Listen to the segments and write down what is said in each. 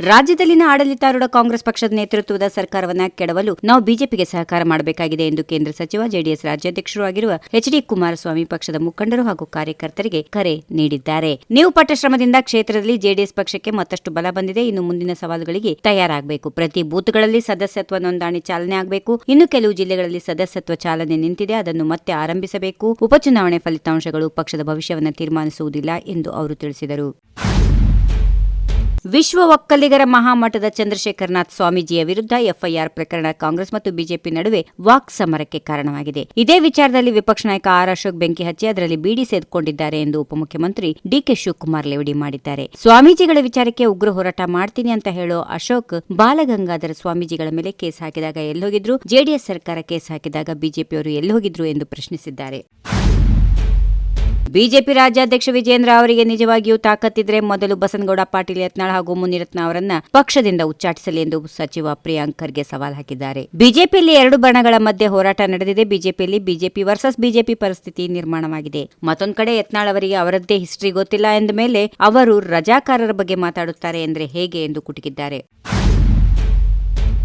ರಾಜ್ಯದಲ್ಲಿನ ಆಡಳಿತಾರೂಢ ಕಾಂಗ್ರೆಸ್ ಪಕ್ಷದ ನೇತೃತ್ವದ ಸರ್ಕಾರವನ್ನು ಕೆಡವಲು ನಾವು ಬಿಜೆಪಿಗೆ ಸಹಕಾರ ಮಾಡಬೇಕಾಗಿದೆ ಎಂದು ಕೇಂದ್ರ ಸಚಿವ ಜೆಡಿಎಸ್ ರಾಜ್ಯಾಧ್ಯಕ್ಷರೂ ಆಗಿರುವ ಎಚ್ ಡಿ ಕುಮಾರಸ್ವಾಮಿ ಪಕ್ಷದ ಮುಖಂಡರು ಹಾಗೂ ಕಾರ್ಯಕರ್ತರಿಗೆ ಕರೆ ನೀಡಿದ್ದಾರೆ. ನೀವು ಪಟ್ಟ ಶ್ರಮದಿಂದ ಕ್ಷೇತ್ರದಲ್ಲಿ ಜೆಡಿಎಸ್ ಪಕ್ಷಕ್ಕೆ ಮತ್ತಷ್ಟು ಬಲ ಬಂದಿದೆ. ಇನ್ನು ಮುಂದಿನ ಸವಾಲುಗಳಿಗೆ ತಯಾರಾಗಬೇಕು. ಪ್ರತಿ ಬೂತ್ಗಳಲ್ಲಿ ಸದಸ್ಯತ್ವ ನೋಂದಣಿ ಚಾಲನೆ ಆಗಬೇಕು. ಇನ್ನು ಕೆಲವು ಜಿಲ್ಲೆಗಳಲ್ಲಿ ಸದಸ್ಯತ್ವ ಚಾಲನೆ ನಿಂತಿದೆ. ಅದನ್ನು ಮತ್ತೆ ಆರಂಭಿಸಬೇಕು. ಉಪಚುನಾವಣೆ ಫಲಿತಾಂಶಗಳು ಪಕ್ಷದ ಭವಿಷ್ಯವನ್ನು ತೀರ್ಮಾನಿಸುವುದಿಲ್ಲ ಎಂದು ಅವರು ತಿಳಿಸಿದರು. ವಿಶ್ವ ಒಕ್ಕಲಿಗರ ಮಹಾಮಠದ ಚಂದ್ರಶೇಖರನಾಥ್ ಸ್ವಾಮೀಜಿಯ ವಿರುದ್ಧ ಎಫ್ಐಆರ್ ಪ್ರಕರಣ ಕಾಂಗ್ರೆಸ್ ಮತ್ತು ಬಿಜೆಪಿ ನಡುವೆ ವಾಕ್ ಸಮರಕ್ಕೆ ಕಾರಣವಾಗಿದೆ. ಇದೇ ವಿಚಾರದಲ್ಲಿ ವಿಪಕ್ಷ ನಾಯಕ ಆರ್ ಅಶೋಕ್ ಬೆಂಕಿ ಹಚ್ಚಿ ಅದರಲ್ಲಿ ಬೀಡಿ ಸೇರಿಕೊಂಡಿದ್ದಾರೆ ಎಂದು ಉಪಮುಖ್ಯಮಂತ್ರಿ ಡಿಕೆ ಶಿವಕುಮಾರ್ ಲೇವಡಿ ಮಾಡಿದ್ದಾರೆ. ಸ್ವಾಮೀಜಿಗಳ ವಿಚಾರಕ್ಕೆ ಉಗ್ರ ಹೋರಾಟ ಮಾಡ್ತೀನಿ ಅಂತ ಹೇಳೋ ಅಶೋಕ್ ಬಾಲಗಂಗಾಧರ ಸ್ವಾಮೀಜಿಗಳ ಮೇಲೆ ಕೇಸ್ ಹಾಕಿದಾಗ ಎಲ್ಲೋಗಿದ್ರು, ಜೆಡಿಎಸ್ ಸರ್ಕಾರ ಕೇಸ್ ಹಾಕಿದಾಗ ಬಿಜೆಪಿಯವರು ಎಲ್ಲೋಗಿದ್ರು ಎಂದು ಪ್ರಶ್ನಿಸಿದ್ದಾರೆ. ಬಿಜೆಪಿ ರಾಜ್ಯಾಧ್ಯಕ್ಷ ವಿಜೇಂದ್ರ ಅವರಿಗೆ ನಿಜವಾಗಿಯೂ ತಾಕತ್ತಿದ್ರೆ ಮೊದಲು ಬಸನಗೌಡ, ಪಾಟೀಲ್ ಯತ್ನಾಳ್ ಹಾಗೂ ಮುನಿರತ್ನ ಅವರನ್ನ ಪಕ್ಷದಿಂದ ಉಚ್ಚಾಟಿಸಲಿ ಎಂದು ಸಚಿವ ಪ್ರಿಯಾಂಕ್ ಖರ್ಗೆ ಸವಾಲ್ ಹಾಕಿದ್ದಾರೆ. ಬಿಜೆಪಿಯಲ್ಲಿ ಎರಡು ಬಣಗಳ ಮಧ್ಯೆ ಹೋರಾಟ ನಡೆದಿದೆ. ಬಿಜೆಪಿಯಲ್ಲಿ ಬಿಜೆಪಿ ವರ್ಸಸ್ ಬಿಜೆಪಿ ಪರಿಸ್ಥಿತಿ ನಿರ್ಮಾಣವಾಗಿದೆ. ಮತ್ತೊಂದು ಕಡೆ ಯತ್ನಾಳ್ ಅವರಿಗೆ ಅವರದ್ದೇ ಹಿಸ್ಟ್ರಿ ಗೊತ್ತಿಲ್ಲ ಎಂದ ಮೇಲೆ ಅವರು ರಜಾಕಾರರ ಬಗ್ಗೆ ಮಾತಾಡುತ್ತಾರೆ ಎಂದರೆ ಹೇಗೆ ಎಂದು ಕುಟುಕಿದ್ದಾರೆ.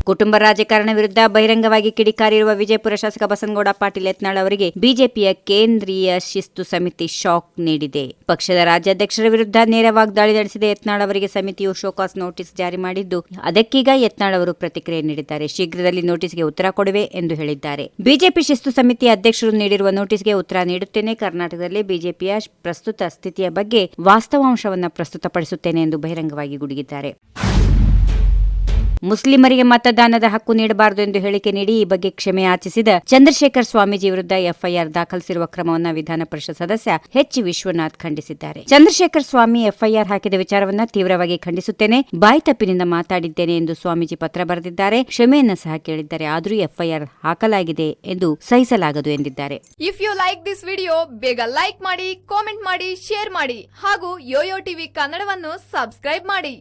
ಕುಟುಂಬ ರಾಜಕಾರಣ ವಿರುದ್ಧ ಬಹಿರಂಗವಾಗಿ ಕಿಡಿಕಾರಿರುವ ವಿಜಯಪುರ ಶಾಸಕ ಬಸನಗೌಡ ಪಾಟೀಲ್ ಯತ್ನಾಳ್ ಅವರಿಗೆ ಬಿಜೆಪಿಯ ಕೇಂದ್ರೀಯ ಶಿಸ್ತು ಸಮಿತಿ ಶಾಕ್ ನೀಡಿದೆ. ಪಕ್ಷದ ರಾಜ್ಯಾಧ್ಯಕ್ಷರ ವಿರುದ್ಧ ನೇರವಾಗಿ ದಾಳಿ ನಡೆಸಿದ ಯತ್ನಾಳ್ ಅವರಿಗೆ ಸಮಿತಿಯು ಶೋಕಾಸ್ ನೋಟಿಸ್ ಜಾರಿ ಮಾಡಿದ್ದು, ಅದಕ್ಕೀಗ ಯತ್ನಾಳ್ ಅವರು ಪ್ರತಿಕ್ರಿಯೆ ನೀಡಿದ್ದಾರೆ. ಶೀಘ್ರದಲ್ಲಿ ನೋಟಿಸ್ಗೆ ಉತ್ತರ ಕೊಡುವೆ ಎಂದು ಹೇಳಿದ್ದಾರೆ. ಬಿಜೆಪಿ ಶಿಸ್ತು ಸಮಿತಿ ಅಧ್ಯಕ್ಷರು ನೀಡಿರುವ ನೋಟಿಸ್ಗೆ ಉತ್ತರ ನೀಡುತ್ತೇನೆ. ಕರ್ನಾಟಕದಲ್ಲಿ ಬಿಜೆಪಿಯ ಪ್ರಸ್ತುತ ಸ್ಥಿತಿಯ ಬಗ್ಗೆ ವಾಸ್ತವಾಂಶವನ್ನು ಪ್ರಸ್ತುತಪಡಿಸುತ್ತೇನೆ ಎಂದು ಬಹಿರಂಗವಾಗಿ ಗುಡುಗಿದ್ದಾರೆ. ಮುಸ್ಲಿಮರಿಗೆ ಮತದಾನದ ಹಕ್ಕು ನೀಡಬಾರದು ಎಂದು ಹೇಳಿಕೆ ನೀಡಿ ಈ ಬಗ್ಗೆ ಕ್ಷಮೆ ಯಾಚಿಸಿದ ಚಂದ್ರಶೇಖರ್ ಸ್ವಾಮೀಜಿ ವಿರುದ್ಧ ಎಫ್ಐಆರ್ ದಾಖಲಿಸಿರುವ ಕ್ರಮವನ್ನು ವಿಧಾನ ಪರಿಷತ್ ಸದಸ್ಯ ಎಚ್ ವಿಶ್ವನಾಥ್ ಖಂಡಿಸಿದ್ದಾರೆ. ಚಂದ್ರಶೇಖರ್ ಸ್ವಾಮಿ ಎಫ್ಐಆರ್ ಹಾಕಿದ ವಿಚಾರವನ್ನು ತೀವ್ರವಾಗಿ ಖಂಡಿಸುತ್ತೇನೆ. ಬಾಯಿ ತಪ್ಪಿನಿಂದ ಮಾತಾಡಿದ್ದೇನೆ ಎಂದು ಸ್ವಾಮೀಜಿ ಪತ್ರ ಬರೆದಿದ್ದಾರೆ. ಕ್ಷಮೆಯನ್ನು ಸಹ ಕೇಳಿದ್ದಾರೆ. ಆದರೂ ಎಫ್ಐಆರ್ ಹಾಕಲಾಗಿದೆ ಎಂದು ಸಹಿಸಲಾಗದು ಎಂದಿದ್ದಾರೆ. If you like this video ಬೇಗ ಲೈಕ್ ಮಾಡಿ ಕಾಮೆಂಟ್ ಮಾಡಿ ಶೇರ್ ಮಾಡಿ ಹಾಗೂ ಯೋಯೋ ಟಿವಿ ಕನ್ನಡವನ್ನು ಸಬ್ಸ್ಕ್ರೈಬ್ ಮಾಡಿ.